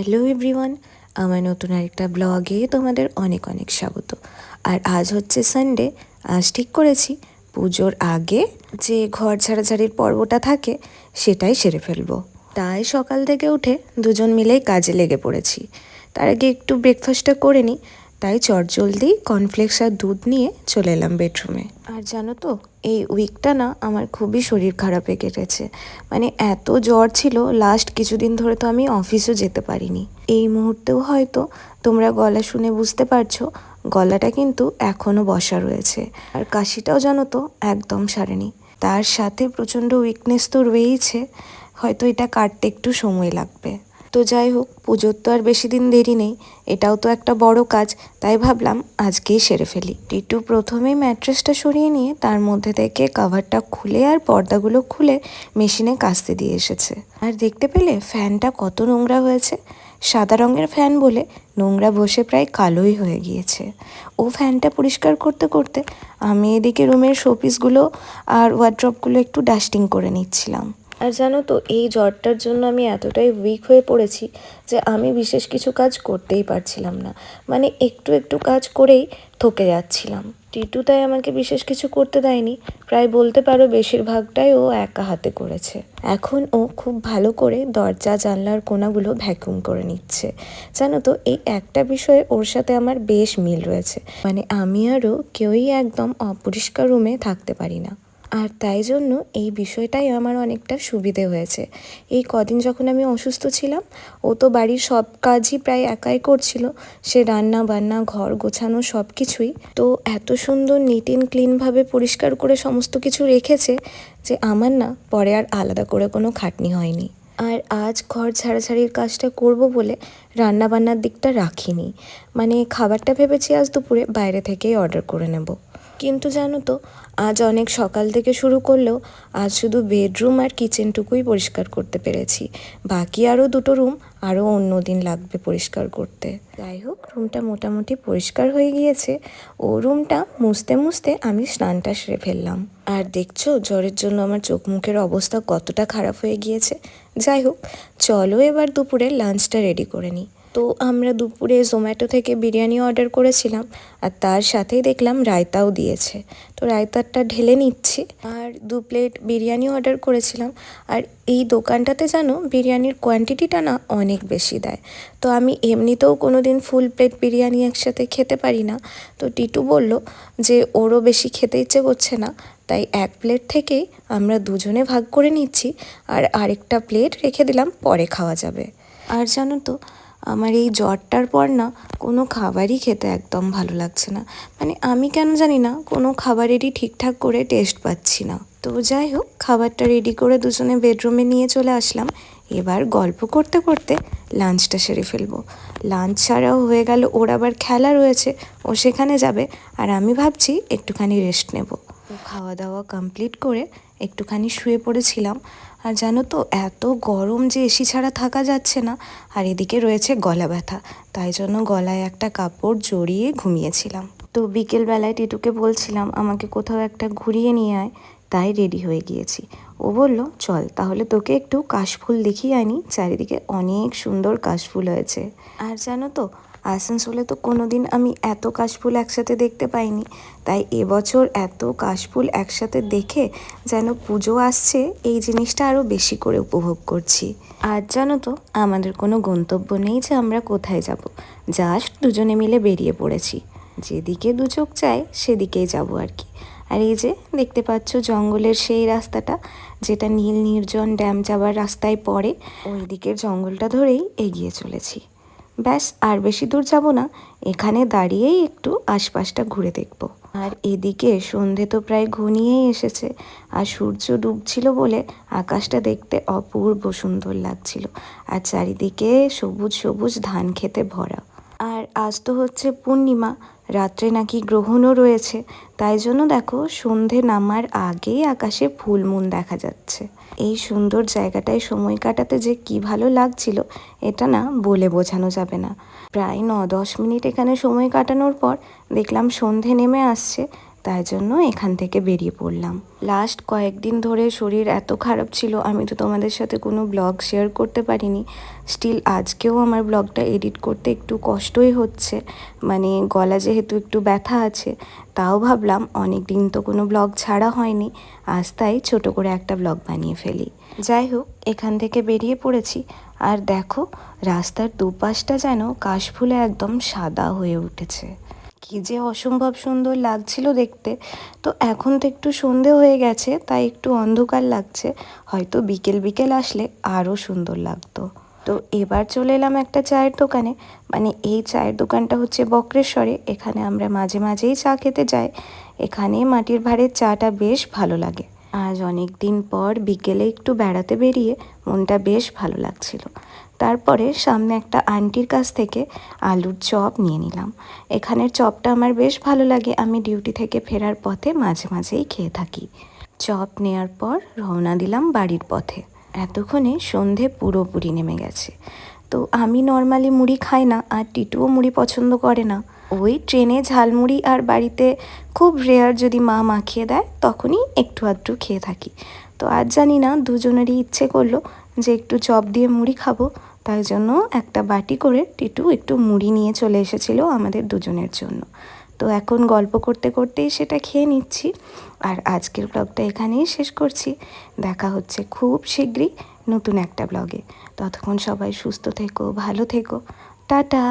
Hello everyone, আমার নতুন আরেকটা ব্লগে তোমাদের অনেক অনেক স্বাগত। আর আজ হচ্ছে সানডে আজ ঠিক করেছি, পুজোর আগে যে ঘর ঝাড়াঝাড়ির পর্বটা থাকে সেটাই সেরে ফেলব। তাই সকাল থেকে উঠে দুজন মিলেই কাজে লেগে পড়েছি। তার আগে একটু ব্রেকফাস্টটা করে নিই তাই চটজলদি কর্নফ্লেক্স আর দুধ নিয়ে চলে এলাম বেডরুমে আর জানো তো, এই উইকটা না আমার খুবই শরীর খারাপে কেটেছে। মানে এত জ্বর ছিল লাস্ট কিছুদিন ধরে তো আমি অফিসও যেতে পারিনি। এই মুহূর্তেও হয়তো তোমরা গলা শুনে বুঝতে পারছ, গলাটা কিন্তু এখনও বসা রয়েছে। আর কাশিটাও জানো তো একদম সারেনি। তার সাথে প্রচণ্ড উইকনেস তো রয়েইছে, হয়তো এটা কাটতে একটু সময় লাগবে। তো যাই হোক, পুজোর তো আর বেশি দিন দেরি নেই, এটাও তো একটা বড় কাজ, তাই ভাবলাম আজকেই সেরে ফেলি। টিটু প্রথমেই ম্যাট্রেসটা সরিয়ে নিয়ে তার মধ্যে থেকে কাভারটা খুলে আর পর্দাগুলো খুলে মেশিনে কাচতে দিয়ে এসেছে। আর দেখতে পেলে ফ্যানটা কত নোংরা হয়েছে। সাদা রঙের ফ্যান বলে নোংরা বসে প্রায় কালোই হয়ে গিয়েছে। ও ফ্যানটা পরিষ্কার করতে করতে আমি এদিকে রুমের শোপিসগুলো আর ওয়ার্ড্রপগুলো একটু ডাস্টিং করে নিচ্ছিলাম। আর জানো তো, এই জ্বরটার জন্য আমি এতটাই উইক হয়ে পড়েছি যে আমি বিশেষ কিছু কাজ করতেই পারছিলাম না। মানে একটু একটু কাজ করেই থকে যাচ্ছিলাম। টিটু তাই আমাকে বিশেষ কিছু করতে দেয়নি, প্রায় বলতে পারো বেশিরভাগটাই ও একা হাতে করেছে। এখন ও খুব ভালো করে দরজা, জানলার কোনাগুলো ভ্যাকুম করে নিচ্ছে। জানো তো, এই একটা বিষয়ে ওর সাথে আমার বেশ মিল রয়েছে। মানে আমি আরও কেউই একদম অপরিষ্কার রুমে থাকতে পারি না। আর তাই জন্য এই বিষয়টাই আমার অনেকটা সুবিধে হয়েছে। এই কদিন যখন আমি অসুস্থ ছিলাম, ও তো বাড়ির সব কাজই প্রায় একাই করছিল, সে রান্না বান্না ঘর গোছানো সব কিছুই তো এত সুন্দর নিট অ্যান্ড ক্লিনভাবে পরিষ্কার করে সমস্ত কিছু রেখেছে যে আমার না পরে আর আলাদা করে কোনো খাটনি হয়নি। আর আজ ঘর ঝাড়াঝাড়ির কাজটা করব বলে রান্নাবান্নার দিকটা রাখিনি। মানে খাবারটা ভেবেছি আজ দুপুরে বাইরে থেকেই অর্ডার করে নেব। কিন্তু জানো তো, আজ অনেক সকাল থেকে শুরু করলেও আজ শুধু বেডরুম আর কিচেনটুকুই পরিষ্কার করতে পেরেছি। বাকি আরও দুটো রুম, আরও অন্য দিন লাগবে পরিষ্কার করতে। যাই হোক, রুমটা মোটামুটি পরিষ্কার হয়ে গিয়েছে। ও রুমটা মুছতে মুছতে আমি স্নানটা সেরে ফেললাম। আর দেখছ, জ্বরের জন্য আমার চোখ মুখের অবস্থা কতটা খারাপ হয়ে গিয়েছে। যাই হোক, চলো এবার দুপুরে লাঞ্চটা রেডি করে নিই। তো আমরা দুপুরে জোম্যাটো থেকে বিরিয়ানি অর্ডার করেছিলাম আর তার সাথেই দেখলাম রায়তাও দিয়েছে। তো রায়তারটা ঢেলে নিচ্ছি আর দু প্লেট বিরিয়ানি অর্ডার করেছিলাম। আর এই দোকানটাতে জানো বিরিয়ানির কোয়ান্টিটিটা না অনেক বেশি দেয়। তো আমি এমনিতেও কোনো দিন ফুল প্লেট বিরিয়ানি একসাথে খেতে পারি না। তো টিটু বলল যে ওরও বেশি খেতে ইচ্ছে করছে না, তাই এক প্লেট থেকেই আমরা দুজনে ভাগ করে নিচ্ছি। আর আরেকটা প্লেট রেখে দিলাম পরে খাওয়া যাবে। আর জানো তো আমার এই জ্বরটার পর না কোনো খাবারই খেতে একদম ভালো লাগছে না। মানে আমি কেন জানি না, কোনো খাবারেরই ঠিকঠাক করে টেস্ট পাচ্ছি না। তো যাই হোক, খাবারটা রেডি করে দুজনে বেডরুমে নিয়ে চলে আসলাম। এবার গল্প করতে করতে লাঞ্চটা সেরে ফেলব। লাঞ্চ ছাড়াও হয়ে গেল, ওর আবার খেলা রয়েছে, ও সেখানে যাবে। আর আমি ভাবছি একটুখানি রেস্ট নেব। খাওয়া দাওয়া কমপ্লিট করে একটুখানি শুয়ে পড়েছিলাম। আর জানো তো, এত গরম যে এসি ছাড়া থাকা যাচ্ছে না। আর এদিকে রয়েছে গলা ব্যথা। তাই জন্য গলায় একটা কাপড় জড়িয়ে ঘুমিয়েছিলাম। তো বিকেলবেলায় টিটুকে বলছিলাম, আমাকে কোথাও একটা ঘুরিয়ে নিয়ে আয়। তাই রেডি হয়ে গিয়েছি। ও বলল, চল, তাহলে তোকে একটু কাশফুল দেখিয়ে আনি। চারিদিকে অনেক সুন্দর কাশফুল হয়েছে। আর জানো তো আসানসোলে তো কোনো দিন আমি এত কাশফুল একসাথে দেখতে পাইনি। তাই এবছর এত কাশফুল একসাথে দেখে যেন পুজো আসছে, এই জিনিসটা আরও বেশি করে উপভোগ করছি। আর জানো তো, আমাদের কোনো গন্তব্য নেই যে আমরা কোথায় যাব। জাস্ট দুজনে মিলে বেরিয়ে পড়েছি। যেদিকে দু চোখ চায়, সেদিকেই যাব আর কি। আর এই যে, দেখতে পাচ্ছ জঙ্গলের সেই রাস্তাটা, যেটা নীল নির্জন ড্যাম যাবার রাস্তায় পড়ে, ওই দিকের জঙ্গলটা ধরেই এগিয়ে চলেছি। ব্যাস, আর বেশি দূর যাব না। এখানে দাঁড়িয়েই একটু আশপাশটা ঘুরে দেখব। আর এদিকে সন্ধে তো প্রায় ঘনিয়েই এসেছে, আর সূর্য ডুবছিল বলে আকাশটা দেখতে অপূর্ব সুন্দর লাগছিল, আর চারিদিকে সবুজ সবুজ ধান খেতে ভরা। আর আজ তো হচ্ছে পূর্ণিমা রাত্রে নাকি গ্রহণও রয়েছে। তাই জন্য দেখো, সন্ধে নামার আগেই আকাশে ফুল মুন দেখা যাচ্ছে। এই সুন্দর জায়গাটায় সময় কাটাতে যে কি ভালো লাগছিল, এটা না বলে বোঝানো যাবে না। প্রায় ন দশ মিনিট এখানে সময় কাটানোর পর দেখলাম সন্ধে নেমে আসছে। তাই জন্য এখান থেকে বেরিয়ে পড়লাম। লাস্ট কয়েকদিন ধরে শরীর এত খারাপ ছিল, আমি তো তোমাদের সাথে কোনো ব্লগ শেয়ার করতে পারিনি। স্টিল আজকেও আমার ব্লগটা এডিট করতে একটু কষ্টই হচ্ছে। মানে গলা যেহেতু একটু ব্যথা আছে, তাও ভাবলাম অনেক দিন তো কোনো ব্লগ ছাড়া হয়নি, আজ তাই ছোটো করে একটা ব্লগ বানিয়ে ফেলি। যাই হোক, এখান থেকে বেরিয়ে পড়েছি। আর দেখো, রাস্তার দুপাশটা যেন কাশফুলে একদম সাদা হয়ে উঠেছে। কি যে অসম্ভব সুন্দর লাগছিল দেখতে। তো এখন তো একটু সন্ধে হয়ে গেছে, তাই একটু অন্ধকার লাগছে। হয়তো বিকেল বিকেল আসলে আরও সুন্দর লাগতো। তো এবার চলে এলাম একটা চায়ের দোকানে। মানে এই চায়ের দোকানটা হচ্ছে বক্রেশ্বরে। এখানে আমরা মাঝে মাঝেই চা খেতে যাই। এখানে মাটির ভাঁড়ের চাটা বেশ ভালো লাগে। আজ অনেক দিন পর বিকেলে একটু বেড়াতে বেরিয়ে মনটা বেশ ভালো লাগছিল। তারপরে সামনে একটা আন্টির কাছ থেকে আলুর চপ নিয়ে নিলাম। এখানের চপটা আমার বেশ ভালো লাগে, আমি ডিউটি থেকে ফেরার পথে মাঝে মাঝেই খেয়ে থাকি। চপ নেওয়ার পর রওনা দিলাম বাড়ির পথে। এতক্ষণে সন্ধে পুরোপুরি নেমে গেছে। তো আমি নর্মালি মুড়ি খাই না, আর টিটুও মুড়ি পছন্দ করে না। ওই ট্রেনে ঝালমুড়ি আর বাড়িতে খুব রেয়ার যদি মা মাখিয়ে দেয়, তখনই একটু আধটু খেয়ে থাকি। তো আজ জানি না, দুজনেরই ইচ্ছে করল যে একটু চপ দিয়ে মুড়ি খাব। তাই জন্য একটা বাটি করে টিটু একটু মুড়ি নিয়ে চলে এসেছিল আমাদের দুজনের জন্য। তো এখন গল্প করতে করতেই সেটা খেয়ে নিচ্ছি আর আজকের ব্লগটা এখানেই শেষ করছি। দেখা হচ্ছে খুব শীঘ্রই নতুন একটা ব্লগে। ততক্ষণ সবাই সুস্থ থেকো, ভালো থেকো। টাটা!